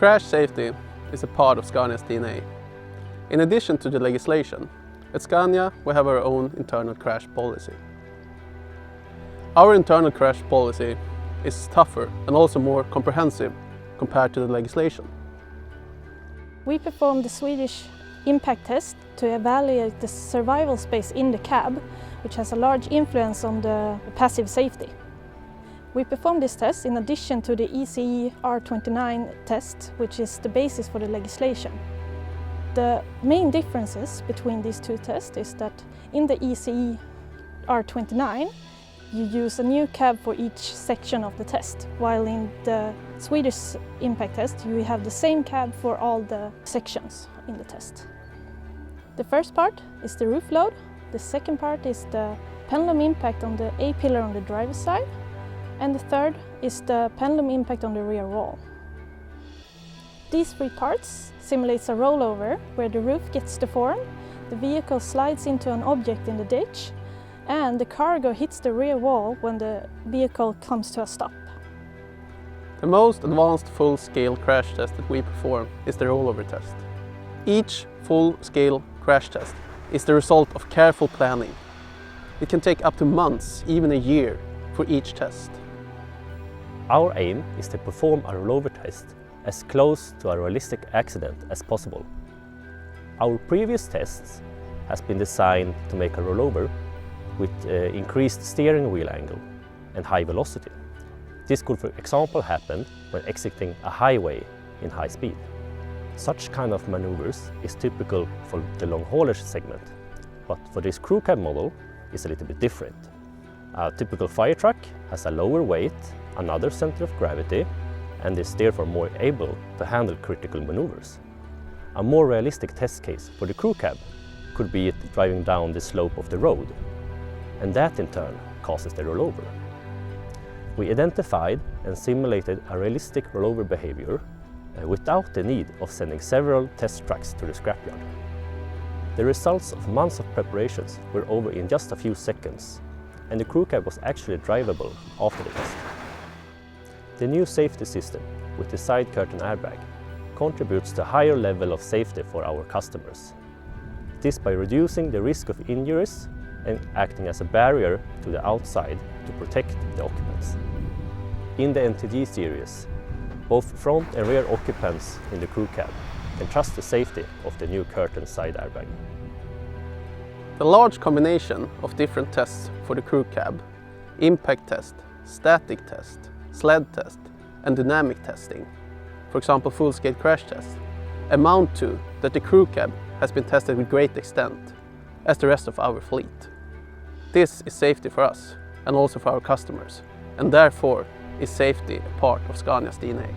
Crash safety is a part of Scania's DNA. In addition to the legislation, at Scania we have our own internal crash policy. Our internal crash policy is tougher and also more comprehensive compared to the legislation. We performed the Swedish impact test to evaluate the survival space in the cab, which has a large influence on the passive safety. We performed this test in addition to the ECE R29 test, which is the basis for the legislation. The main differences between these two tests is that in the ECE R29 you use a new cab for each section of the test, while in the Swedish impact test you have the same cab for all the sections in the test. The first part is the roof load, the second part is the pendulum impact on the A-pillar on the driver's side, and the third is the pendulum impact on the rear wall. These three parts simulates a rollover where the roof gets deformed, the vehicle slides into an object in the ditch, and the cargo hits the rear wall when the vehicle comes to a stop. The most advanced full-scale crash test that we perform is the rollover test. Each full-scale crash test is the result of careful planning. It can take up to months, even a year, for each test. Our aim is to perform a rollover test as close to a realistic accident as possible. Our previous tests has been designed to make a rollover with uh, increased steering wheel angle and high velocity. This could, for example, happen when exiting a highway in high speed. Such kind of maneuvers is typical for the long haulage segment, but for this crew cab model is a little bit different. A typical fire truck has a lower weight, another center of gravity, and is therefore more able to handle critical maneuvers. A more realistic test case for the crew cab could be it driving down the slope of the road, and that in turn causes the rollover. We identified and simulated a realistic rollover behavior uh, without the need of sending several test trucks to the scrapyard. The results of months of preparations were over in just a few seconds, and the crew cab was actually drivable after the test. The new safety system with the side curtain airbag contributes to a higher level of safety for our customers. This by reducing the risk of injuries and acting as a barrier to the outside to protect the occupants. In the NTG series, both front and rear occupants in the crew cab can trust the safety of the new curtain side airbag. The large combination of different tests for the crew cab, impact test, static test, sled test and dynamic testing, for example full-scale crash test, amount to that the crew cab has been tested with great extent, as the rest of our fleet. This is safety for us and also for our customers, and therefore is safety a part of Scania's DNA.